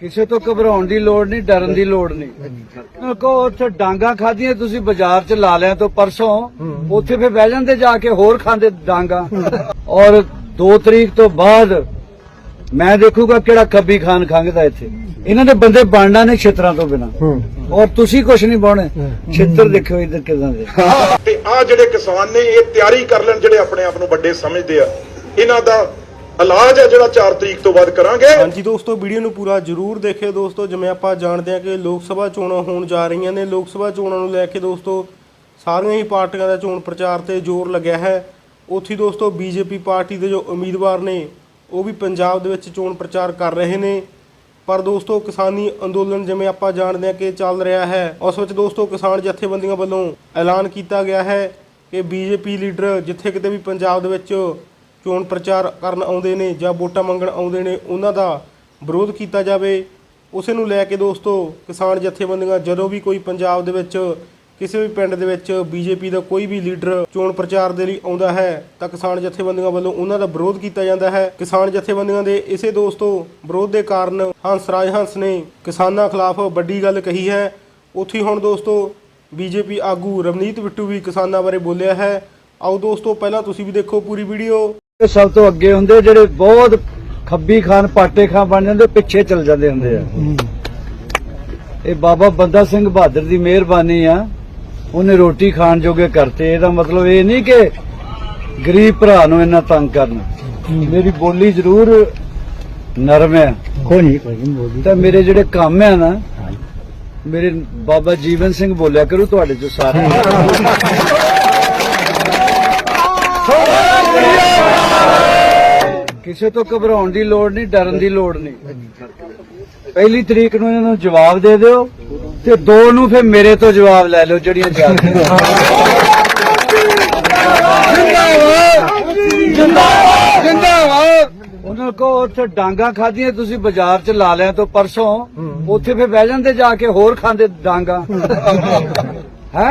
ਕਿਸੇ ਤੋਂ ਘਬਰਾਉਣ ਦੀ ਲੋੜ ਨਹੀਂ, ਡਰਨ ਦੀ ਲੋੜ ਨਹੀਂ। ਕੋ ਉੱਥੇ ਡਾਂਗਾ ਖਾਧੀਆਂ, ਤੁਸੀਂ ਬਾਜ਼ਾਰ 'ਚ ਲਾ ਲਿਆ ਤੋਂ ਪਰਸੋਂ ਉੱਥੇ ਫੇ ਬਹਿ ਜਾਂਦੇ ਜਾ ਕੇ, ਹੋਰ ਖਾਂਦੇ ਡਾਂਗਾ। ਔਰ 2 ਤਰੀਕ ਤੋਂ ਬਾਅਦ ਮੈਂ ਦੇਖੂਗਾ ਕਿਹੜਾ ਕੱਬੀ ਖਾਨ ਖੰਗਦਾ ਇੱਥੇ। ਇਹਨਾਂ ਦੇ ਬੰਦੇ ਬਣਨਾ ਨੇ ਛਿੱਤਰਾਂ ਤੋਂ ਬਿਨਾ। ਔਰ ਤੁਸੀਂ ਕੁਛ ਨਹੀਂ ਬਾਉਣੇ ਛੇਤਰ ਦੇਖਿਓ ਇਧਰ ਕਿਦਾਂ ਦੇ। ਤੇ ਆ ਜਿਹੜੇ ਕਿਸਾਨ ਨੇ, ਇਹ ਤਿਆਰੀ ਕਰ ਲੈਣ ਜਿਹੜੇ ਆਪਣੇ ਆਪ ਨੂੰ ਵੱਡੇ ਸਮਝਦੇ ਆ। ਇਹਨਾਂ ਦਾ ਇਲਾਜ ਹੈ ਜਿਹੜਾ 4 ਤਰੀਕ ਤੋਂ ਬਾਅਦ ਕਰਾਂਗੇ। ਹਾਂਜੀ ਦੋਸਤੋ, ਵੀਡੀਓ ਨੂੰ ਪੂਰਾ ਜਰੂਰ ਦੇਖਿਓ ਦੋਸਤੋ। ਜਿਵੇਂ ਆਪਾਂ ਜਾਣਦੇ ਹਾਂ ਕਿ ਲੋਕ ਸਭਾ ਚੋਣਾਂ ਹੋਣ ਜਾ ਰਹੀਆਂ ਨੇ। ਲੋਕ ਸਭਾ ਚੋਣਾਂ ਨੂੰ ਲੈ ਕੇ ਦੋਸਤੋ, ਸਾਰੀਆਂ ਹੀ ਪਾਰਟੀਆਂ ਦਾ ਚੋਣ ਪ੍ਰਚਾਰ ਤੇ ਜ਼ੋਰ ਲੱਗਿਆ ਹੈ। ਉੱਥੇ ਦੋਸਤੋ, ਬੀਜੇਪੀ ਪਾਰਟੀ ਦੇ ਜੋ ਉਮੀਦਵਾਰ ਨੇ, ਉਹ ਵੀ ਪੰਜਾਬ ਦੇ ਵਿੱਚ ਚੋਣ ਪ੍ਰਚਾਰ ਕਰ ਰਹੇ ਨੇ। ਪਰ ਦੋਸਤੋ, ਕਿਸਾਨੀ ਅੰਦੋਲਨ ਜਿਵੇਂ ਆਪਾਂ ਜਾਣਦੇ ਹਾਂ ਕਿ ਚੱਲ ਰਿਹਾ ਹੈ, ਉਸ ਵਿੱਚ ਦੋਸਤੋ, ਕਿਸਾਨ ਜਥੇਬੰਦੀਆਂ ਵੱਲੋਂ ਐਲਾਨ ਕੀਤਾ ਗਿਆ ਹੈ ਕਿ ਬੀਜੇਪੀ ਲੀਡਰ ਜਿੱਥੇ ਕਿਤੇ ਵੀ ਪੰਜਾਬ ਦੇ ਵਿੱਚ ਚੋਣ ਪ੍ਰਚਾਰ ਕਰਨ ਆਉਂਦੇ ਨੇ ਜਾਂ ਵੋਟਾਂ ਮੰਗਣ ਆਉਂਦੇ ਨੇ, ਉਹਨਾਂ ਦਾ ਵਿਰੋਧ ਕੀਤਾ ਜਾਵੇ। ਉਸੇ ਨੂੰ ਲੈ ਕੇ ਦੋਸਤੋ, ਕਿਸਾਨ ਜਥੇਬੰਦੀਆਂ, ਜਦੋਂ ਵੀ ਕੋਈ ਪੰਜਾਬ ਦੇ ਵਿੱਚ, ਕਿਸੇ ਵੀ ਪਿੰਡ ਦੇ ਵਿੱਚ ਬੀਜੇਪੀ ਦਾ ਕੋਈ ਵੀ ਲੀਡਰ ਚੋਣ ਪ੍ਰਚਾਰ ਦੇ ਲਈ ਆਉਂਦਾ ਹੈ, ਤਾਂ ਕਿਸਾਨ ਜਥੇਬੰਦੀਆਂ ਵੱਲੋਂ ਉਹਨਾਂ ਦਾ ਵਿਰੋਧ ਕੀਤਾ ਜਾਂਦਾ ਹੈ। ਕਿਸਾਨ ਜਥੇਬੰਦੀਆਂ ਦੇ ਇਸੇ ਦੋਸਤੋ ਵਿਰੋਧ ਦੇ ਕਾਰਨ ਹੰਸ ਰਾਜ ਹੰਸ ਨੇ ਕਿਸਾਨਾਂ ਖਿਲਾਫ ਵੱਡੀ ਗੱਲ ਕਹੀ ਹੈ। ਉੱਥੇ ਹੁਣ ਦੋਸਤੋ, ਬੀਜੇਪੀ ਆਗੂ ਰਵਨੀਤ ਬਿੱਟੂ ਵੀ ਕਿਸਾਨਾਂ ਬਾਰੇ ਬੋਲਿਆ ਹੈ। ਆਓ ਦੋਸਤੋ, ਪਹਿਲਾਂ ਤੁਸੀਂ ਵੀ ਦੇਖੋ ਪੂਰੀ ਵੀਡੀਓ। ਸਭ ਤੋਂ ਅੱਗੇ ਹੁੰਦੇ ਜਿਹੜੇ ਬਹੁਤ ਖੱਬੀ ਖਾਨ ਪਾਟੇ ਖਾਨ ਬਣ ਜਾਂਦੇ ਪਿੱਛੇ ਚੱਲ ਜਾਂਦੇ ਹੁੰਦੇ ਆ। ਇਹ ਬਾਬਾ ਬੰਦਾ ਸਿੰਘ ਬਹਾਦਰ ਦੀ ਮਿਹਰਬਾਨੀ ਆ। ਉਹਨੇ ਰੋਟੀ ਖਾਣ ਜੋਗੇ ਕਰਤੇ। ਇਹਦਾ ਮਤਲਬ ਇਹ ਨਹੀਂ ਕਿ ਗਰੀਬ ਭਰਾ ਨੂੰ ਇੰਨਾ ਤੰਗ ਕਰਨਾ। ਮੇਰੀ ਬੋਲੀ ਜ਼ਰੂਰ ਨਰਮ ਹੈ ਕੋਈ ਨਹੀਂ ਕੋਈ ਨਹੀਂ ਬੋਲੀ। ਤਾਂ ਮੇਰੇ ਜਿਹੜੇ ਕੰਮ ਆ ਨਾ ਮੇਰੇ ਬਾਬਾ ਜੀਵਨ ਸਿੰਘ ਬੋਲਿਆ ਕਰੂ ਤੁਹਾਡੇ ਚੋਂ ਸਾਰੇ। ਕਿਸੇ ਤੋਂ ਘਬਰਾਉਣ ਦੀ ਲੋੜ ਨਹੀਂ, ਡਰਨ ਦੀ ਲੋੜ ਨਹੀਂ। ਪਹਿਲੀ ਤਰੀਕ ਨੂੰ ਇਹਨਾਂ ਨੂੰ ਜਵਾਬ ਦੇ ਦਿਓ ਤੇ ਦੋ ਨੂੰ ਫਿਰ ਮੇਰੇ ਤੋਂ ਜਵਾਬ ਲੈ ਲਿਓ ਜਿਹੜੀਆਂ ਜਿੰਦਾਬਾਦ! ਉਹਨਾਂ ਕੋ ਉੱਥੇ ਡਾਂਗਾ ਖਾਧੀਆਂ, ਤੁਸੀਂ ਬਾਜ਼ਾਰ 'ਚ ਲਾ ਲਿਆ ਤੋਂ ਪਰਸੋਂ, ਉੱਥੇ ਫਿਰ ਬਹਿ ਜਾਂਦੇ ਜਾ ਕੇ ਹੋਰ ਖਾਂਦੇ ਡਾਂਗਾ। ਹੈ?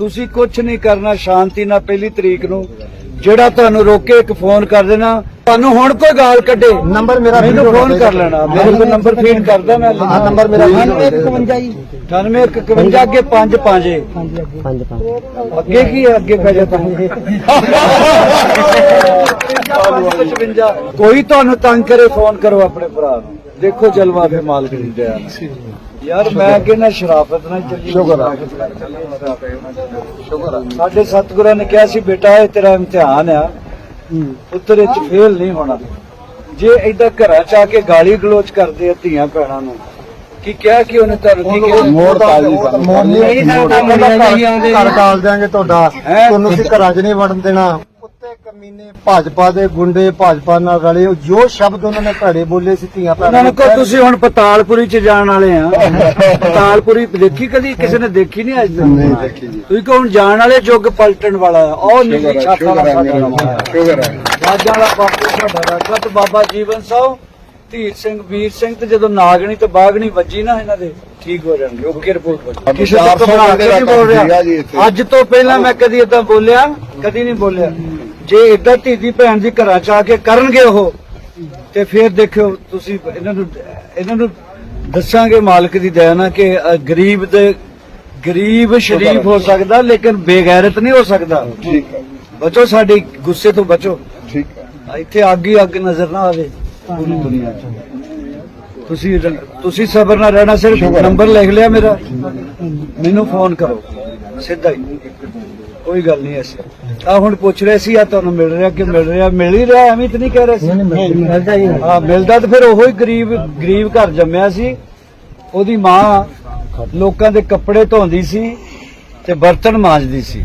ਤੁਸੀਂ ਕੁਛ ਨਹੀਂ ਕਰਨਾ ਸ਼ਾਂਤੀ ਨਾਲ ਪਹਿਲੀ ਤਰੀਕ ਨੂੰ। ਜਿਹੜਾ ਤੁਹਾਨੂੰ ਰੋਕੇ ਇੱਕ ਫੋਨ ਕਰ ਦੇਣਾ ਤੁਹਾਨੂੰ ਹੁਣ ਕੋਈ ਗਾਲ ਕੱਢੇ। ਨੰਬਰ ਮੇਰਾ ਮੈਨੂੰ ਫੋਨ ਕਰ ਲੈਣਾ। ਮੇਰੇ ਕੋਲ ਨੰਬਰ ਫੀਡ ਕਰਦਾ ਮੈਂ। ਹਾਂ ਨੰਬਰ ਮੇਰਾ 9151 ਜੀ 9851 ਅੱਗੇ 5 5 ਪੰਜ ਪੰਜ। ਅੱਗੇ ਕੀ ਹੈ? ਅੱਗੇ ਪੈ ਜਾ ਤੁਹਾਨੂੰ। ਕੋਈ ਤੁਹਾਨੂੰ ਤੰਗ ਕਰੇ ਫੋਨ ਕਰੋ ਆਪਣੇ ਭਰਾ ਨੂੰ। ਦੇਖੋ ਜਲਵਾ ਫੇ ਮਾਲਕ ਦੀ ਦਇਆ। ਯਾਰ ਮੈਂ ਕਹਿੰਦਾ ਸ਼ਰਾਫਤ ਨਾਲ ਚੱਲੀ ਸ਼ੁਕਰ ਆ। ਸ਼ੁਕਰ ਆ। ਸਾਡੇ ਸਤਿਗੁਰਾਂ ਨੇ ਕਿਹਾ ਸੀ ਬੇਟਾ ਇਹ ਤੇਰਾ ਇਮਤਿਹਾਨ ਆ। ਉੱਤਰ ਚ ਫੇਲ ਨਹੀਂ ਹੋਣਾ। ਜੇ ਐਡਾ ਘਰਾਂ ਚ ਆ ਕੇ ਗਾਲੀ ਗਲੋਚ ਕਰਦੇ ਆ ਧੀਆਂ ਭੈਣਾਂ ਨੂੰ ਕੀ ਕਿਹਾ ਕਿ ਉਹਨੇ ਤੁਹਾਨੂੰ ਕੀ ਕਿਹਾ? ਮੋੜ ਤਾਲੀ ਮੋੜ ਨਹੀਂ ਘਰ ਕਾਲ ਦਿਆਂਗੇ ਤੁਹਾਡਾ? ਤੁਹਾਨੂੰ ਅਸੀਂ ਘਰਾਂ 'ਚ ਨਹੀਂ ਵੜਨ ਦੇਣਾ। ਕਮੀਨੇ ਭਾਜਪਾ ਦੇ ਗੁੰਡੇ ਭਾਜਪਾ ਨਾਲ ਰਲੇ ਉਹ ਜੋ ਸ਼ਬਦ ਉਹਨਾਂ ਨੇ ਭੜੇ ਬੋਲੇ ਸੀ ਧੀਆਂ ਉਹਨਾਂ ਨੂੰ ਕਹੋ ਤੁਸੀਂ ਹੁਣ ਪਤਾਲਪੁਰੀ ਚ ਜਾਣ ਵਾਲੇ ਆ। ਪਤਾਲਪੁਰੀ ਦੇਖੀ ਕਦੀ? ਕਿਸੇ ਨੇ ਦੇਖੀ ਨਹੀਂ ਅੱਜ ਤੱਕ? ਨਹੀਂ ਦੇਖੀ ਜੀ। ਤੁਸੀਂ ਕਹੋ ਹੁਣ ਜਾਣ ਵਾਲੇ ਯੁੱਗ ਪਲਟਣ ਵਾਲਾ ਆ। ਉਹ ਨੀਲੀ ਛਾਤਾ ਵਾਲਾ ਸਾਡਾ ਨਵਾਂ ਸ਼ੁਕਰ ਹੈ। ਰਾਜਾਂ ਵਾਲਾ ਬਾਪੂ ਸਾਡਾ ਰਾਜਾ ਤੇ ਬਾਬਾ ਜੀਵਨ ਸਿੰਘ ਧੀਰ ਸਿੰਘ ਵੀਰ ਸਿੰਘ ਤੇ ਜਦੋਂ ਨਾਗਣੀ ਤੇ ਬਾਗਣੀ ਵੱਜੀ ਨਾ ਇਹਨਾਂ ਦੇ ਠੀਕ ਹੋ ਜਾਣਗੇ। ਓਕੇ ਰਿਪੋਰਟ ਕਿਸੇ ਤੋਂ 400 ਘਬਰਾ ਕੇ ਨਹੀਂ ਬੋਲ ਰਿਹਾ। ਅੱਜ ਤੋਂ ਪਹਿਲਾਂ ਮੈਂ ਕਦੀ ਇਦਾਂ ਬੋਲਿਆ ਕਦੀ ਨਹੀਂ ਬੋਲਿਆ। ਜੇ ਇਦਾਂ ਧੀ ਦੀ ਭੈਣ ਦੀ ਘਰਾਂ ਚ ਆ ਕੇ ਕਰਨਗੇ ਉਹ ਤੇ ਫਿਰ ਦੇਖਿਓ ਤੁਸੀਂ ਇਹਨਾਂ ਨੂੰ ਇਹਨਾਂ ਨੂੰ ਦੱਸਾਂਗੇ ਮਾਲਕ ਦੀ ਦਇਆ ਨਾਲ ਕਿ ਗਰੀਬ ਦੇ ਗਰੀਬ ਸ਼ਰੀਫ ਹੋ ਸਕਦਾ ਲੇਕਿਨ ਬੇਗੈਰਤ ਨਹੀਂ ਹੋ ਸਕਦਾ। ਠੀਕ ਹੈ। ਬਚੋ ਸਾਡੇ ਗੁੱਸੇ ਤੋਂ ਬਚੋ। ਠੀਕ ਹੈ। ਇੱਥੇ ਅੱਗ ਹੀ ਅੱਗ ਨਜ਼ਰ ਨਾ ਆਵੇ ਪੂਰੀ ਦੁਨੀਆ 'ਚ। ਤੁਸੀਂ ਤੁਸੀਂ ਸਬਰ ਨਾਲ ਰਹਿਣਾ ਸਿਰਫ ਨੰਬਰ ਲਿਖ ਲਿਆ ਮੇਰਾ। ਮੈਨੂੰ ਫੋਨ ਕਰੋ। ਸਿੱਧਾ ਹੀ। ਕੋਈ ਗੱਲ ਨਹੀਂ ਐਸੀ ਆ ਹੁਣ ਪੁੱਛ ਰਹੇ ਸੀ ਆ ਤੁਹਾਨੂੰ ਮਿਲ ਰਿਹਾ ਕਿ ਮਿਲ ਰਿਹਾ? ਮਿਲ ਹੀ ਰਿਹਾ ਐਵੇਂ ਤਾਂ ਨਹੀਂ ਕਹਿ ਰਹੇ ਸੀ? ਮਿਲਦਾ ਹੀ ਹਾਂ ਮਿਲਦਾ ਤਾਂ ਫਿਰ ਉਹੋ ਹੀ ਗਰੀਬ ਗਰੀਬ ਘਰ ਜੰਮਿਆ ਸੀ। ਉਹਦੀ ਮਾਂ ਲੋਕਾਂ ਦੇ ਕੱਪੜੇ ਧੋਂਦੀ ਸੀ ਤੇ ਬਰਤਨ ਮਾਂਜਦੀ ਸੀ।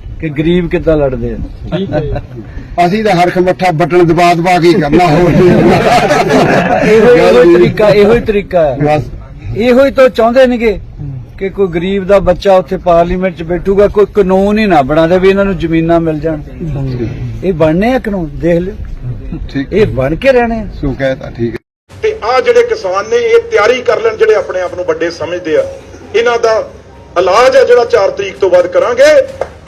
ਕਿ ਗਰੀਬ ਕਿੱਦਾਂ ਲੜਦੇ ਆ? ਅਸੀਂ ਤਾਂ ਹਰਖ ਮੱਠਾ ਬਟਨ ਦਬਾ ਦਬਾ ਕੇ ਹੀ ਕਰਨਾ ਹੋਰ ਇਹੋ ਹੀ ਤਰੀਕਾ ਇਹੋ ਹੀ ਤਰੀਕਾ ਹੈ। ਬਸ। ਇਹੋ ਹੀ ਤਾਂ ਚਾਹੁੰਦੇ ਨੇਗੇ ਕਿ ਕੋਈ ਗਰੀਬ ਦਾ ਬੱਚਾ ਉੱਥੇ ਪਾਰਲੀਮੈਂਟ 'ਚ ਬੈਠੂਗਾ ਕੋਈ ਕਾਨੂੰਨ ਹੀ ਨਾ ਬਣਾ ਦੇ ਵੀ ਇਹਨਾਂ ਨੂੰ ਜ਼ਮੀਨਾਂ ਮਿਲ ਜਾਣ। ਇਹ ਬਣਨੇ ਆ ਕਾਨੂੰਨ ਦੇਖ ਲਿਓ। ਠੀਕ ਇਹ ਬਣ ਕੇ ਰਹਿਣੇ ਆ। ਸੋ ਕਹਿਤਾ ਠੀਕ ਹੈ। ਤੇ ਆ ਜਿਹੜੇ ਕਿਸਾਨ ਨੇ ਇਹ ਤਿਆਰੀ ਕਰ ਲੈਣ ਜਿਹੜੇ ਆਪਣੇ ਆਪ ਨੂੰ ਵੱਡੇ ਸਮਝਦੇ ਆ। ਇਹਨਾਂ ਦਾ ਇਲਾਜ ਹੈ ਜਿਹੜਾ 4 ਤਰੀਕ ਤੋਂ ਬਾਅਦ ਕਰਾਂਗੇ।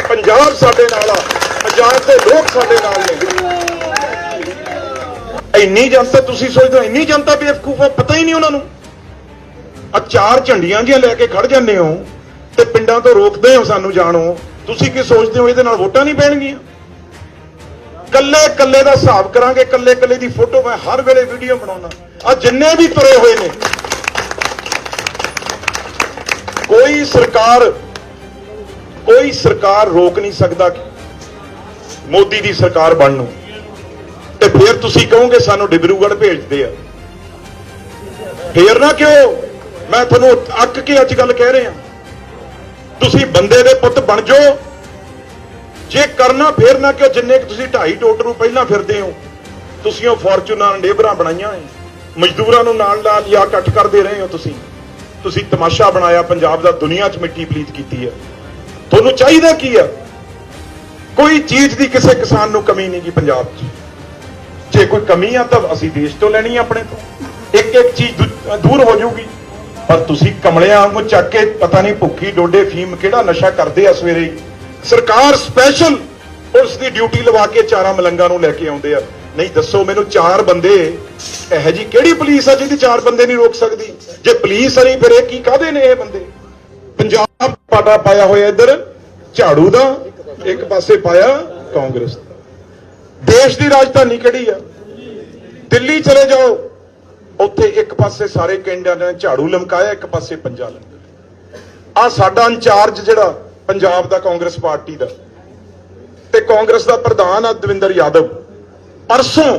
ਪੰਜਾਬ ਸਾਡੇ ਨਾਲ ਆ, ਪੰਜਾਬ ਦੇ ਲੋਕ ਸਾਡੇ ਨਾਲ ਨੇ। ਇੰਨੀ ਜਨਤਾ, ਤੁਸੀਂ ਸੋਚਦੇ ਹੋ, ਇੰਨੀ ਜਨਤਾ ਬੇਵਕੂਫ ਆ, ਪਤਾ ਹੀ ਨਹੀਂ ਉਹਨਾਂ ਨੂੰ। ਆ ਚਾਰ ਝੰਡੀਆਂ ਜੀਆਂ ਲੈ ਕੇ ਖੜ ਜਾਂਦੇ ਹੋ ਤੇ ਪਿੰਡਾਂ ਤੋਂ ਰੋਕਦੇ ਹੋ ਸਾਨੂੰ ਜਾਣੋ। ਤੁਸੀਂ ਕੀ ਸੋਚਦੇ ਹੋ, ਇਹਦੇ ਨਾਲ ਵੋਟਾਂ ਨਹੀਂ ਪੈਣਗੀਆਂ? ਕੱਲੇ ਕੱਲੇ ਦਾ ਹਿਸਾਬ ਕਰਾਂਗੇ, ਕੱਲੇ ਕੱਲੇ ਦੀ ਫੋਟੋ ਮੈਂ ਹਰ ਵੇਲੇ ਵੀਡੀਓ ਬਣਾਉਣਾ ਆ ਜਿੰਨੇ ਵੀ ਤੁਰੇ ਹੋਏ ਨੇ, ਕੋਈ ਸਰਕਾਰ ਕੋਈ ਸਰਕਾਰ ਰੋਕ ਨਹੀਂ ਸਕਦਾ ਮੋਦੀ ਦੀ ਸਰਕਾਰ ਬਣਨ ਨੂੰ। ਤੇ ਫਿਰ ਤੁਸੀਂ ਕਹੋਗੇ ਸਾਨੂੰ ਡਿਬਰੂਗੜ੍ਹ ਭੇਜਦੇ ਆ। ਫੇਰ ਨਾ ਕਿਉਂ? ਮੈਂ ਤੁਹਾਨੂੰ ਅੱਕ ਕੇ ਅੱਜ ਗੱਲ ਕਹਿ ਰਿਹਾ। ਤੁਸੀਂ ਬੰਦੇ ਦੇ ਪੁੱਤ ਬਣ ਜਾਓ। ਜੇ ਕਰਨਾ ਫੇਰ ਨਾ ਕਿਉਂ? ਜਿੰਨੇ ਕਿ ਤੁਸੀਂ ਢਾਈ ਟੋਟ ਨੂੰ ਪਹਿਲਾਂ ਫਿਰਦੇ ਹੋ, ਤੁਸੀਂ ਉਹ ਫੋਰਚੂਨਰ ਲੇਬਰਾਂ ਬਣਾਈਆਂ ਐ ਮਜ਼ਦੂਰਾਂ ਨੂੰ ਨਾਲ ਨਾਲ ਜਾਂ ਇਕੱਠ ਕਰਦੇ ਰਹੇ ਹੋ ਤੁਸੀਂ। ਤੁਸੀਂ ਤਮਾਸ਼ਾ ਬਣਾਇਆ, ਪੰਜਾਬ ਦਾ ਦੁਨੀਆ 'ਚ ਮਿੱਟੀ ਪਲੀਤ ਕੀਤੀ ਹੈ। ਤੁਹਾਨੂੰ ਚਾਹੀਦਾ ਕੀ ਆ? ਕੋਈ ਚੀਜ਼ ਦੀ ਕਿਸੇ ਕਿਸਾਨ ਨੂੰ ਕਮੀ ਨਹੀਂ ਗੀ ਪੰਜਾਬ 'ਚ। ਜੇ ਕੋਈ ਕਮੀ ਆ ਤਾਂ ਅਸੀਂ ਦੇਸ਼ ਤੋਂ ਲੈਣੀ ਆ ਆਪਣੇ ਤੋਂ। ਇੱਕ ਇੱਕ ਚੀਜ਼ ਦੂਰ ਹੋ ਜਾਊਗੀ। ਪਰ ਤੁਸੀਂ ਕਮਲਿਆਂ ਵਾਂਗੂ ਚੱਕ ਕੇ ਪਤਾ ਨਹੀਂ ਭੁੱਖੀ ਡੋਡੇ ਫੀਮ ਕਿਹੜਾ ਨਸ਼ਾ ਕਰਦੇ ਆ ਸਵੇਰੇ ਸਰਕਾਰ ਸਪੈਸ਼ਲ ਪੁਲਿਸ ਦੀ ਡਿਊਟੀ ਲਵਾ ਕੇ ਚਾਰਾਂ ਮਲੰਗਾਂ ਨੂੰ ਲੈ ਕੇ ਆਉਂਦੇ ਆ। ਨਹੀਂ ਦੱਸੋ ਮੈਨੂੰ ਚਾਰ ਬੰਦੇ, ਇਹ ਜੀ ਕਿਹੜੀ ਪੁਲਿਸ ਆ ਜਿਹਦੀ ਚਾਰ ਬੰਦੇ ਨਹੀਂ ਰੋਕ ਸਕਦੀ? ਜੇ ਪੁਲਿਸ ਨਹੀਂ ਫਿਰ ਇਹ ਕੀ ਕਾਹਦੇ ਨੇ ਇਹ ਬੰਦੇ? ਪੰਜਾਬ ਪਾਟਾ ਪਾਇਆ ਹੋਇਆ ਇੱਧਰ, ਝਾੜੂ ਦਾ, ਇੱਕ ਪਾਸੇ ਪਾਇਆ ਕਾਂਗਰਸ ਦਾ। ਦੇਸ਼ ਦੀ ਰਾਜਧਾਨੀ ਕਿਹੜੀ ਆ? ਦਿੱਲੀ ਚਲੇ ਜਾਓ, ਉੱਥੇ ਇੱਕ ਪਾਸੇ ਸਾਰੇ ਕੈਂਡੀਡੇਟਾਂ ਨੇ ਝਾੜੂ ਲਮਕਾਇਆ, ਇੱਕ ਪਾਸੇ ਪੰਜਾ ਲਮਕਾਇਆ। ਆ ਸਾਡਾ ਇੰਚਾਰਜ ਜਿਹੜਾ ਪੰਜਾਬ ਦਾ ਕਾਂਗਰਸ ਪਾਰਟੀ ਦਾ, ਤੇ ਕਾਂਗਰਸ ਦਾ ਪ੍ਰਧਾਨ ਆ ਦਵਿੰਦਰ ਯਾਦਵ। ਪਰਸੋਂ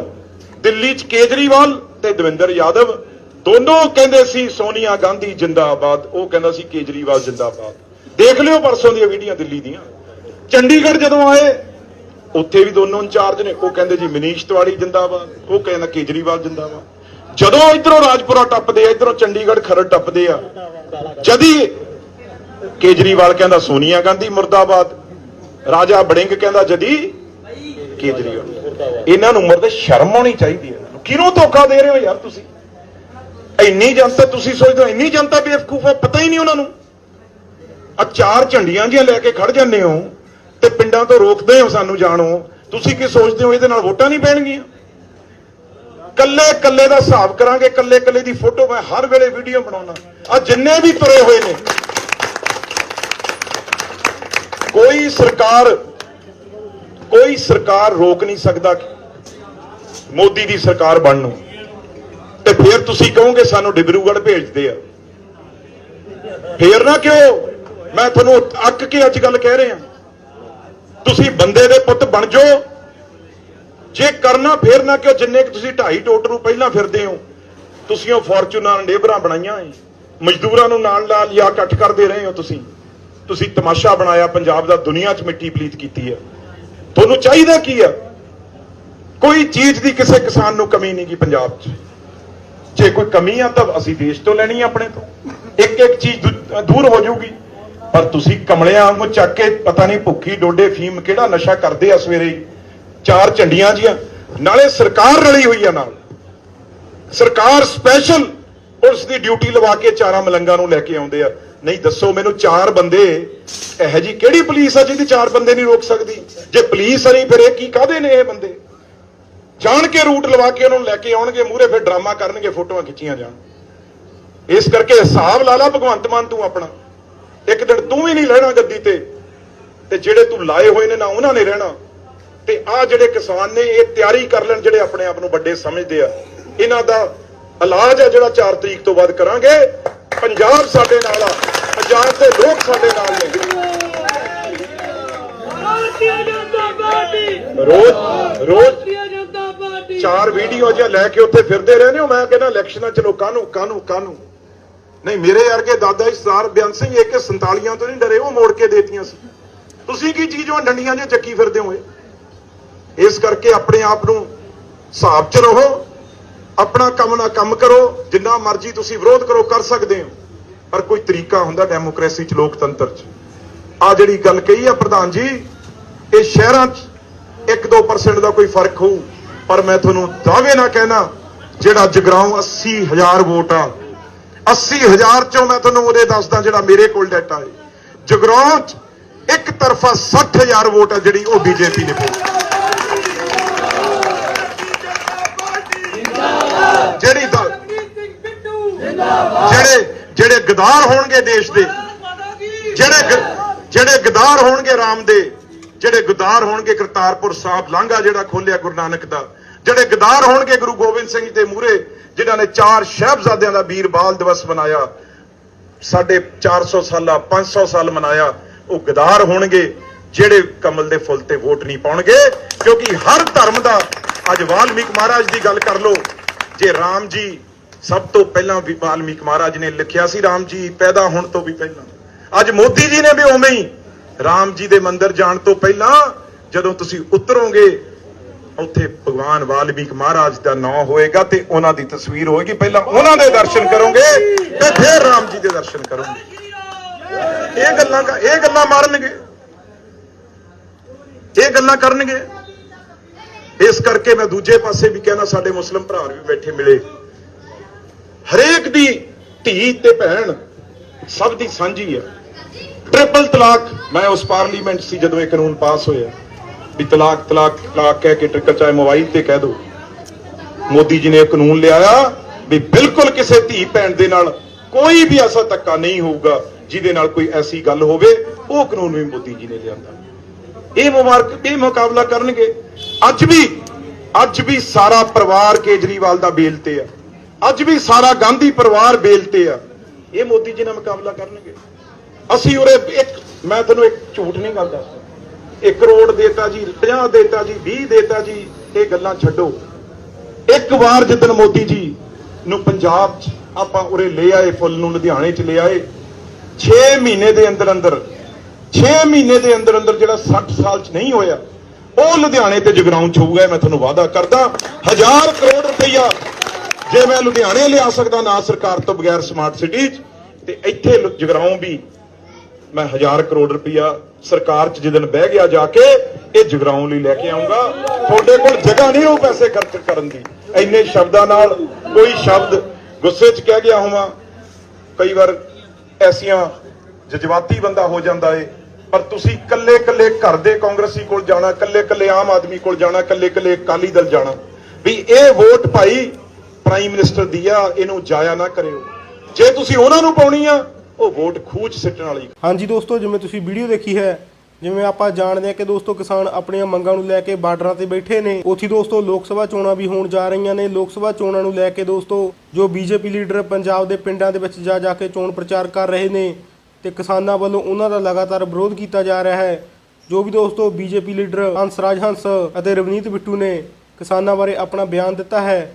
ਦਿੱਲੀ 'ਚ ਕੇਜਰੀਵਾਲ ਤੇ ਦਵਿੰਦਰ ਯਾਦਵ ਦੋਨੋਂ ਕਹਿੰਦੇ ਸੀ ਸੋਨੀਆ ਗਾਂਧੀ ਜਿੰਦਾਬਾਦ, ਉਹ ਕਹਿੰਦਾ ਸੀ ਕੇਜਰੀਵਾਲ ਜਿੰਦਾਬਾਦ। ਦੇਖ ਲਿਓ ਪਰਸੋਂ ਦੀਆਂ ਵੀਡੀਓ ਦਿੱਲੀ ਦੀਆਂ। ਚੰਡੀਗੜ੍ਹ ਜਦੋਂ ਆਏ, ਉੱਥੇ ਵੀ ਦੋਨੋਂ ਇੰਚਾਰਜ ਨੇ। ਉਹ ਕਹਿੰਦੇ ਜੀ ਮਨੀਸ਼ ਤਿਵਾੜੀ ਜਿੰਦਾਬਾਦ, ਉਹ ਕਹਿੰਦਾ ਕੇਜਰੀਵਾਲ ਜਿੰਦਾਬਾਦ। ਜਦੋਂ ਇਧਰੋਂ ਰਾਜਪੁਰਾ ਟੱਪਦੇ ਆ, ਇਧਰੋਂ ਚੰਡੀਗੜ੍ਹ ਖਰੜ ਟੱਪਦੇ ਆ, ਜਦੀ ਕੇਜਰੀਵਾਲ ਕਹਿੰਦਾ ਸੋਨੀਆ ਗਾਂਧੀ ਮੁਰਦਾਬਾਦ, ਰਾਜਾ ਬੜਿੰਗ ਕਹਿੰਦਾ ਜਦੀ ਕੇਜਰੀਵਾਲ। ਇਹਨਾਂ ਨੂੰ ਮਰਦੇ ਸ਼ਰਮ ਆਉਣੀ ਚਾਹੀਦੀ ਹੈ। ਕਿਹਨੂੰ ਧੋਖਾ ਦੇ ਰਹੇ ਹੋ ਯਾਰ ਤੁਸੀਂ? ਇੰਨੀ ਜਨਤਾ, ਤੁਸੀਂ ਸੋਚਦੇ ਹੋ ਇੰਨੀ ਜਨਤਾ ਬੇਵਕੂਫ ਹੈ, ਪਤਾ ਹੀ ਨਹੀਂ ਉਹਨਾਂ ਨੂੰ। ਆ ਚਾਰ ਝੰਡੀਆਂ ਜੀਆਂ ਲੈ ਕੇ ਖੜ ਜਾਂਦੇ ਹੋ ਤੇ ਪਿੰਡਾਂ ਤੋਂ ਰੋਕਦੇ ਹੋ ਸਾਨੂੰ ਜਾਣੋ। ਤੁਸੀਂ ਕੀ ਸੋਚਦੇ ਹੋ ਇਹਦੇ ਨਾਲ ਵੋਟਾਂ ਨਹੀਂ ਪੈਣਗੀਆਂ? ਕੱਲੇ ਕੱਲੇ ਦਾ ਹਿਸਾਬ ਕਰਾਂਗੇ, ਕੱਲੇ ਕੱਲੇ ਦੀ ਫੋਟੋ ਮੈਂ ਹਰ ਵੇਲੇ ਵੀਡੀਓ ਬਣਾਉਣਾ ਆ ਜਿੰਨੇ ਵੀ ਤੁਰੇ ਹੋਏ ਨੇ। ਕੋਈ ਸਰਕਾਰ ਕੋਈ ਸਰਕਾਰ ਰੋਕ ਨਹੀਂ ਸਕਦਾ ਮੋਦੀ ਦੀ ਸਰਕਾਰ ਬਣਨ। ਨੂੰ ਤੇ ਫਿਰ ਤੁਸੀਂ ਕਹੋਗੇ ਸਾਨੂੰ ਡਿਬਰੂਗੜ੍ਹ ਭੇਜਦੇ ਆ। ਫੇਰ ਨਾ ਕਿਉਂ? ਮੈਂ ਤੁਹਾਨੂੰ ਅੱਕ ਕੇ ਅੱਜ ਗੱਲ ਕਹਿ ਰਿਹਾ। ਤੁਸੀਂ ਬੰਦੇ ਦੇ ਪੁੱਤ ਬਣ ਜਾਓ। ਜੇ ਕਰਨਾ ਫੇਰ ਨਾ ਕਿਉਂ? ਜਿੰਨੇ ਕਿ ਤੁਸੀਂ ਢਾਈ ਟੋਟ ਪਹਿਲਾਂ ਫਿਰਦੇ ਹੋ, ਤੁਸੀਂ ਉਹ ਫੋਰਚੂਨਰ ਨੇਬਰਾਂ ਬਣਾਈਆਂ ਏ। ਮਜ਼ਦੂਰਾਂ ਨੂੰ ਨਾਲ ਨਾਲ ਜਾਂ ਇਕੱਠ ਕਰਦੇ ਰਹੇ ਹੋ ਤੁਸੀਂ। ਤੁਸੀਂ ਤਮਾਸ਼ਾ ਬਣਾਇਆ, ਪੰਜਾਬ ਦਾ ਦੁਨੀਆ 'ਚ ਮਿੱਟੀ ਪਲੀਤ ਕੀਤੀ ਹੈ ਤੁਹਾਨੂੰ ਚਾਹੀਦਾ ਕੀ ਆ? ਕੋਈ ਚੀਜ਼ ਦੀ ਕਿਸੇ ਕਿਸਾਨ ਨੂੰ ਕਮੀ ਨਹੀਂ ਗੀ ਪੰਜਾਬ 'ਚ। ਜੇ ਕੋਈ ਕਮੀ ਆ ਤਾਂ ਅਸੀਂ ਦੇਸ਼ ਤੋਂ ਲੈਣੀ ਆ ਆਪਣੇ ਤੋਂ। ਇੱਕ ਇੱਕ ਚੀਜ਼ ਦੂ- ਦੂਰ ਹੋ ਜਾਊਗੀ। ਪਰ ਤੁਸੀਂ ਕਮਲਿਆਂ ਵਾਂਗੂ ਚੱਕ ਕੇ ਪਤਾ ਨਹੀਂ ਭੁੱਖੀ ਡੋਡੇ ਫੀਮ ਕਿਹੜਾ ਨਸ਼ਾ ਕਰਦੇ ਆ ਸਵੇਰੇ ਚਾਰ ਝੰਡੀਆਂ ਜੀਆਂ। ਨਾਲੇ ਸਰਕਾਰ ਰਲੀ ਹੋਈ ਆ ਨਾਲ। ਸਰਕਾਰ ਸਪੈਸ਼ਲ ਪੁਲਿਸ ਦੀ ਡਿਊਟੀ ਲਵਾ ਕੇ ਚਾਰਾਂ ਮਲੰਗਾਂ ਨੂੰ ਲੈ ਕੇ ਆਉਂਦੇ ਆ। ਨਹੀਂ, ਦੱਸੋ ਮੈਨੂੰ ਚਾਰ ਬੰਦੇ, ਇਹ ਜੀ ਕਿਹੜੀ ਪੁਲਿਸ ਆ ਜਿਹਦੀ ਚਾਰ ਬੰਦੇ ਨਹੀਂ ਰੋਕ ਸਕਦੀ? ਜੇ ਪੁਲਿਸ ਨਹੀਂ ਫਿਰ ਇਹ ਕੀ ਕਾਹਦੇ ਨੇ ਇਹ ਬੰਦੇ? ਜਾਣ ਕੇ ਰੂਟ ਲਵਾ ਕੇ ਉਹਨਾਂ ਨੂੰ ਲੈ ਕੇ ਆਉਣਗੇ ਮੂਹਰੇ ਫਿਰ ਡਰਾਮਾ ਕਰਨਗੇ ਫੋਟੋਆਂ ਖਿੱਚੀਆਂ ਜਾਣ। ਇਸ ਕਰਕੇ ਹਿਸਾਬ ਲਾ ਲਾ ਭਗਵੰਤ ਮਾਨ ਤੂੰ ਆਪਣਾ। ਇੱਕ ਦਿਨ ਤੂੰ ਵੀ ਨਹੀਂ ਲੈਣਾ ਗੱਦੀ ਤੇ। ਤੇ ਜਿਹੜੇ ਤੂੰ ਲਾਏ ਹੋਏ ਨੇ ਨਾ ਉਹਨਾਂ ਨੇ ਰਹਿਣਾ। ਤੇ ਆ ਜਿਹੜੇ ਕਿਸਾਨ ਨੇ ਇਹ ਤਿਆਰੀ ਕਰ ਲੈਣ ਜਿਹੜੇ ਆਪਣੇ ਆਪ ਨੂੰ ਵੱਡੇ ਸਮਝਦੇ ਆ। ਇਹਨਾਂ ਦਾ ਇਲਾਜ ਆ ਜਿਹੜਾ 4 ਤਰੀਕ ਤੋਂ ਬਾਅਦ ਕਰਾਂਗੇ। ਪੰਜਾਬ ਸਾਡੇ ਨਾਲ ਆ। ਪੰਜਾਬ ਦੇ ਲੋਕ ਸਾਡੇ ਨਾਲ ਨੇ। ਰੋਜ਼ ਰੋਜ਼ ਚਾਰ ਵੀਡੀਓ ਜਿਹਾ ਲੈ ਕੇ ਉੱਥੇ ਫਿਰਦੇ ਰਹਿੰਦੇ ਹੋ? ਮੈਂ ਕਹਿੰਦਾ ਇਲੈਕਸ਼ਨਾਂ ਚਲੋ ਕਾਹਨੂੰ ਕਾਹਨੂੰ ਕਾਹਨੂੰ? ਨਹੀਂ, ਮੇਰੇ ਵਰਗੇ ਦਾਦਾ ਜੀ ਸਰਦਾਰ ਬਿਆਨ ਸਿੰਘ ਇੱਕ 47 ਤੋਂ ਨਹੀਂ ਡਰੇ, ਉਹ ਮੋੜ ਕੇ ਦੇਤੀਆਂ ਸੀ। ਤੁਸੀਂ ਕੀ ਚੀਜ਼ ਉਹ ਡੰਡੀਆਂ 'ਚ ਚੱਕੀ ਫਿਰਦੇ ਹੋ ਇਸ ਕਰਕੇ ਆਪਣੇ ਆਪ ਨੂੰ ਹਿਸਾਬ 'ਚ ਰਹੋ, ਆਪਣਾ ਕੰਮ ਨਾ ਕੰਮ ਕਰੋ, ਜਿੰਨਾ ਮਰਜ਼ੀ ਤੁਸੀਂ ਵਿਰੋਧ ਕਰੋ, ਕਰ ਸਕਦੇ ਹੋ। ਪਰ ਕੋਈ ਤਰੀਕਾ ਹੁੰਦਾ ਡੈਮੋਕ੍ਰੇਸੀ 'ਚ, ਲੋਕਤੰਤਰ 'ਚ। ਆ ਜਿਹੜੀ ਗੱਲ ਕਹੀ ਆ ਪ੍ਰਧਾਨ ਜੀ, ਇਹ ਸ਼ਹਿਰਾਂ 'ਚ 1-2% ਦਾ ਕੋਈ ਫ਼ਰਕ ਹੋਊ। ਪਰ ਮੈਂ ਤੁਹਾਨੂੰ ਦਾਅਵੇ ਨਾਲ ਕਹਿਣਾ, ਜਿਹੜਾ ਜਗਰਾਉਂ 80000 ਵੋਟ ਆ 80000 ਚੋਂ ਮੈਂ ਤੁਹਾਨੂੰ ਉਹਦੇ ਦੱਸਦਾ ਜਿਹੜਾ ਮੇਰੇ ਕੋਲ ਡਾਟਾ ਹੈ ਜਗਰਾਉਂ 'ਚ ਇੱਕ ਤਰਫਾ 60000 ਵੋਟ ਆ ਜਿਹੜੀ ਉਹ ਬੀਜੇਪੀ ਨੇ ਪਾਈ। ਜਿਹੜੀ ਦਲ ਜਿਹੜੇ ਜਿਹੜੇ ਗਦਾਰ ਹੋਣਗੇ ਦੇਸ਼ ਦੇ, ਜਿਹੜੇ ਜਿਹੜੇ ਗਦਾਰ ਹੋਣਗੇ ਰਾਮ ਦੇ ਜਿਹੜੇ ਗਦਾਰ ਹੋਣਗੇ ਕਰਤਾਰਪੁਰ ਸਾਹਿਬ, ਲਾਂਘਾ ਜਿਹੜਾ ਖੋਲਿਆ ਗੁਰੂ ਨਾਨਕ ਦਾ। ਜਿਹੜੇ ਗਦਾਰ ਹੋਣਗੇ ਗੁਰੂ ਗੋਬਿੰਦ ਸਿੰਘ ਦੇ ਮੂਹਰੇ, ਜਿਨ੍ਹਾਂ ਨੇ ਚਾਰ ਸ਼ਹਿਬਜ਼ਾਦਿਆਂ ਦਾ ਵੀਰ ਬਾਲ ਦਿਵਸ ਮਨਾਇਆ, ਸਾਡੇ 400 ਸਾਲਾ 500 ਸਾਲ ਮਨਾਇਆ, ਉਹ ਗਦਾਰ ਹੋਣਗੇ, ਜਿਹੜੇ ਕਮਲ ਦੇ ਫੁੱਲ ਤੇ ਵੋਟ ਨਹੀਂ ਪਾਉਣਗੇ, ਕਿਉਂਕਿ ਹਰ ਧਰਮ ਦਾ, ਅੱਜ ਵਾਲਮੀਕ ਮਹਾਰਾਜ ਦੀ ਗੱਲ ਕਰ ਲਓ, ਜੇ ਰਾਮ ਜੀ ਸਭ ਤੋਂ ਪਹਿਲਾਂ ਵੀ ਵਾਲਮੀਕ ਮਹਾਰਾਜ ਨੇ ਲਿਖਿਆ ਸੀ, ਰਾਮ ਜੀ ਪੈਦਾ ਹੋਣ ਤੋਂ ਵੀ ਪਹਿਲਾਂ। ਅੱਜ ਮੋਦੀ ਜੀ ਨੇ ਵੀ ਉਵੇਂ ਹੀ ਰਾਮ ਜੀ ਦੇ ਮੰਦਿਰ ਜਾਣ ਤੋਂ ਪਹਿਲਾਂ ਜਦੋਂ ਤੁਸੀਂ ਉਤਰੋਗੇ, ਉੱਥੇ ਭਗਵਾਨ ਵਾਲਮੀਕ ਮਹਾਰਾਜ ਦਾ ਨਾਮ ਹੋਏਗਾ ਤੇ ਉਹਨਾਂ ਦੀ ਤਸਵੀਰ ਹੋਏਗੀ। ਪਹਿਲਾਂ ਉਹਨਾਂ ਦੇ ਦਰਸ਼ਨ ਕਰੋਗੇ ਤੇ ਫਿਰ ਰਾਮ ਜੀ ਦੇ ਦਰਸ਼ਨ ਕਰੋਗੇ। ਇਹ ਗੱਲਾਂ ਇਹ ਗੱਲਾਂ ਮਾਰਨਗੇ। ਇਹ ਗੱਲਾਂ ਕਰਨਗੇ। ਇਸ ਕਰਕੇ ਮੈਂ ਦੂਜੇ ਪਾਸੇ ਵੀ ਕਹਿਣਾ, ਸਾਡੇ ਮੁਸਲਮ ਭਰਾ ਵੀ ਬੈਠੇ ਮਿਲੇ। ਹਰੇਕ ਦੀ ਧੀ ਤੇ ਭੈਣ ਸਭ ਦੀ ਸਾਂਝੀ ਹੈ ਟ੍ਰਿਪਲ ਤਲਾਕ ਮੈਂ ਉਸ ਪਾਰਲੀਮੈਂਟ ਸੀ ਜਦੋਂ ਇਹ ਕਾਨੂੰਨ ਪਾਸ ਹੋਇਆ। ਵੀ ਤਲਾਕ ਤਲਾਕ ਤਲਾਕ ਕਹਿ ਕੇ ਟ੍ਰਿਕਲ ਚਾਹੇ ਮੋਬਾਈਲ ਤੇ ਕਹਿ ਦੋ। ਮੋਦੀ ਜੀ ਨੇ ਇਹ ਕਾਨੂੰਨ ਲਿਆਇਆ ਵੀ ਬਿਲਕੁਲ ਕਿਸੇ ਧੀ ਭੈਣ ਦੇ ਨਾਲ ਕੋਈ ਵੀ ਐਸਾ ਧੱਕਾ ਨਹੀਂ ਹੋਊਗਾ ਜਿਹਦੇ ਨਾਲ ਕੋਈ ਐਸੀ ਗੱਲ ਹੋਵੇ, ਉਹ ਕਾਨੂੰਨ ਵੀ ਮੋਦੀ ਜੀ ਨੇ ਲਿਆਂਦਾ। ਇਹ ਮੁਬਾਰਕ, ਇਹ ਮੁਕਾਬਲਾ ਕਰਨਗੇ। ਅੱਜ ਵੀ ਅੱਜ ਵੀ ਸਾਰਾ ਪਰਿਵਾਰ ਕੇਜਰੀਵਾਲ ਦਾ ਬੇਲ ਤੇ ਆ। ਅੱਜ ਵੀ ਸਾਰਾ ਗਾਂਧੀ ਪਰਿਵਾਰ ਬੇਲ ਤੇ ਆ। ਇਹ ਮੋਦੀ ਜੀ ਨਾਲ ਮੁਕਾਬਲਾ ਕਰਨਗੇ। ਅਸੀਂ ਉਰੇ ਇੱਕ, ਮੈਂ ਤੁਹਾਨੂੰ ਇੱਕ ਝੂਠ ਨਹੀਂ ਗੱਲ ਦੱਸਦਾ। 1 ਕਰੋੜ ਦੇਤਾ ਜੀ 50 ਦੇਤਾ ਜੀ 20 ਦੇਤਾ ਜੀ, ਇਹ ਗੱਲਾਂ ਛੱਡੋ। ਇੱਕ ਵਾਰ ਜਿੱਦਣ ਮੋਦੀ ਜੀ ਨੂੰ ਪੰਜਾਬ 'ਚ ਆਪਾਂ ਉਰੇ ਲੈ ਆਏ, ਫੁੱਲ ਨੂੰ ਲੁਧਿਆਣੇ 'ਚ ਲੈ ਆਏ 6 ਮਹੀਨੇ ਦੇ ਅੰਦਰ ਅੰਦਰ 6 ਮਹੀਨੇ ਦੇ ਅੰਦਰ ਅੰਦਰ ਜਿਹੜਾ 60 ਸਾਲ 'ਚ ਨਹੀਂ ਹੋਇਆ, ਉਹ ਲੁਧਿਆਣੇ ਤੇ ਜਗਰਾਉਂ 'ਚ ਹੋਊਗਾ ਮੈਂ ਤੁਹਾਨੂੰ ਵਾਅਦਾ ਕਰਦਾ। ਹਜ਼ਾਰ ਕਰੋੜ ਰੁਪਈਆ ਜੇ ਮੈਂ ਲੁਧਿਆਣੇ ਲਿਆ ਸਕਦਾ ਨਾ ਸਰਕਾਰ ਤੋਂ ਬਗੈਰ ਸਮਾਰਟ ਸਿਟੀ 'ਚ, ਤੇ ਇੱਥੇ ਲੁ- ਜਗਰਾਉਂ ਵੀ ਮੈਂ ਹਜ਼ਾਰ ਕਰੋੜ ਰੁਪਇਆ ਸਰਕਾਰ 'ਚ ਜਿੱਦਣ ਬਹਿ ਗਿਆ ਜਾ ਕੇ, ਇਹ ਜਗਰਾਉਣ ਲਈ ਲੈ ਕੇ ਆਉਂਗਾ ਤੁਹਾਡੇ ਕੋਲ ਜਗ੍ਹਾ ਨਹੀਂ ਉਹ ਪੈਸੇ ਖਰਚ ਕਰਨ ਦੀ। ਇੰਨੇ ਸ਼ਬਦਾਂ ਨਾਲ ਕੋਈ ਸ਼ਬਦ ਗੁੱਸੇ 'ਚ ਕਹਿ ਗਿਆ ਹੋਵਾਂ। ਕਈ ਵਾਰ ਐਸੀਆਂ ਜਜ਼ਬਾਤੀ ਬੰਦਾ ਹੋ ਜਾਂਦਾ ਏ। ਪਰ ਤੁਸੀਂ ਕੱਲੇ ਕੱਲੇ ਘਰ ਦੇ ਕਾਂਗਰਸੀ ਕੋਲ ਜਾਣਾ ਕੱਲੇ ਕੱਲੇ ਆਮ ਆਦਮੀ ਕੋਲ ਜਾਣਾ ਕੱਲੇ ਕੱਲੇ ਅਕਾਲੀ ਦਲ ਜਾਣਾ, ਵੀ ਇਹ ਵੋਟ ਭਾਈ ਪ੍ਰਾਈਮ ਮਿਨਿਸਟਰ ਦੀ ਆ, ਇਹਨੂੰ ਜਾਇਆ ਨਾ ਕਰਿਓ। ਜੇ ਤੁਸੀਂ ਉਹਨਾਂ ਨੂੰ ਪਾਉਣੀ ਆ ਉਹ ਵੋਟ ਖੂਚ ਸਿੱਟਣ ਵਾਲੀ। ਹਾਂਜੀ ਦੋਸਤੋ, ਜਿਵੇਂ ਤੁਸੀਂ ਵੀਡੀਓ ਦੇਖੀ ਹੈ, ਜਿਵੇਂ ਆਪਾਂ ਜਾਣਦੇ ਹਾਂ ਕਿ ਦੋਸਤੋ ਕਿਸਾਨ ਆਪਣੀਆਂ ਮੰਗਾਂ ਨੂੰ ਲੈ ਕੇ ਬਾਰਡਰਾਂ ਤੇ ਬੈਠੇ ਨੇ। ਉੱਥੇ ਦੋਸਤੋ ਲੋਕ ਸਭਾ ਚੋਣਾਂ ਵੀ ਹੋਣ ਜਾ ਰਹੀਆਂ ਨੇ। ਲੋਕ ਸਭਾ ਚੋਣਾਂ ਨੂੰ ਲੈ ਕੇ ਦੋਸਤੋ, ਜੋ ਬੀਜੇਪੀ ਲੀਡਰ ਪੰਜਾਬ ਦੇ ਪਿੰਡਾਂ ਦੇ ਵਿੱਚ ਜਾ ਜਾ ਕੇ ਚੋਣ ਪ੍ਰਚਾਰ ਕਰ ਰਹੇ ਨੇ ਤੇ ਕਿਸਾਨਾਂ ਵੱਲੋਂ ਉਹਨਾਂ ਦਾ ਲਗਾਤਾਰ ਵਿਰੋਧ ਕੀਤਾ ਜਾ ਰਿਹਾ ਹੈ, ਜੋ ਵੀ ਦੋਸਤੋ ਬੀਜੇਪੀ ਲੀਡਰ ਹੰਸਰਾਜ ਹੰਸ ਅਤੇ ਰਵਨੀਤ ਬਿੱਟੂ ਨੇ ਕਿਸਾਨਾਂ ਬਾਰੇ ਆਪਣਾ ਬਿਆਨ ਦਿੱਤਾ ਹੈ।